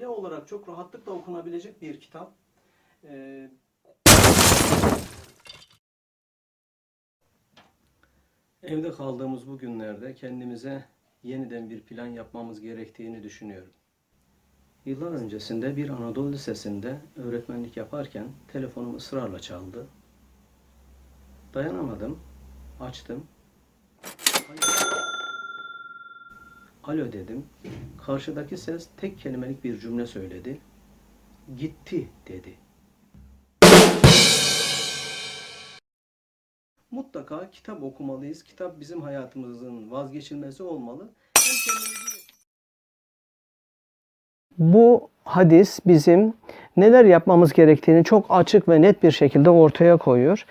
kitap. Çok rahatlıkla okunabilecek bir kitap. Ee, Evde kaldığımız bu günlerde kendimize yeniden bir plan yapmamız gerektiğini düşünüyorum. Yıllar öncesinde bir Anadolu Lisesi'nde öğretmenlik yaparken telefonum ısrarla çaldı. Dayanamadım. Açtım. Alo. Alo dedim. Karşıdaki ses tek kelimelik bir cümle söyledi. Gitti dedi. Mutlaka kitap okumalıyız. Kitap bizim hayatımızın vazgeçilmezi olmalı. Bu hadis bizim neler yapmamız gerektiğini çok açık ve net bir şekilde ortaya koyuyor.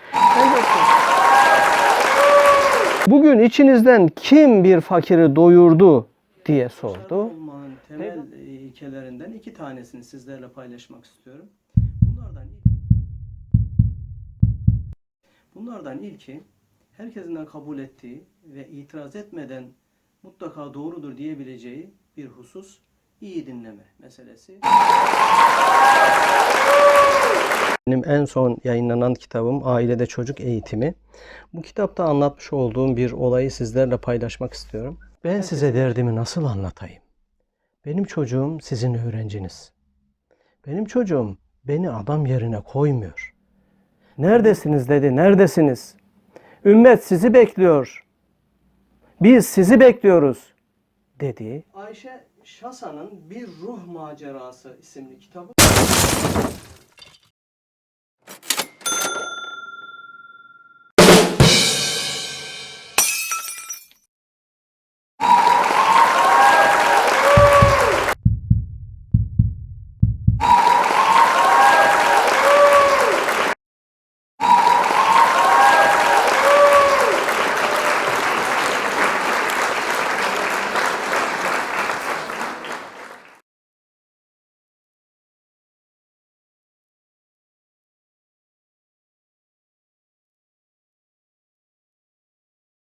Bugün içinizden kim bir fakiri doyurdu diye sordu. olmanın temel e, ilkelerinden iki tanesini sizlerle paylaşmak istiyorum. Bunlardan ilk, bunlardan ilki herkesin de kabul ettiği ve itiraz etmeden mutlaka doğrudur diyebileceği bir husus iyi dinleme meselesi. Benim en son yayınlanan kitabım Ailede Çocuk Eğitimi. Bu kitapta anlatmış olduğum bir olayı sizlerle paylaşmak istiyorum. Ben size derdimi nasıl anlatayım? Benim çocuğum sizin öğrenciniz. Benim çocuğum beni adam yerine koymuyor. Neredesiniz dedi, neredesiniz? Ümmet sizi bekliyor. Biz sizi bekliyoruz dedi. Ayşe Şasa'nın Bir Ruh Macerası isimli kitabı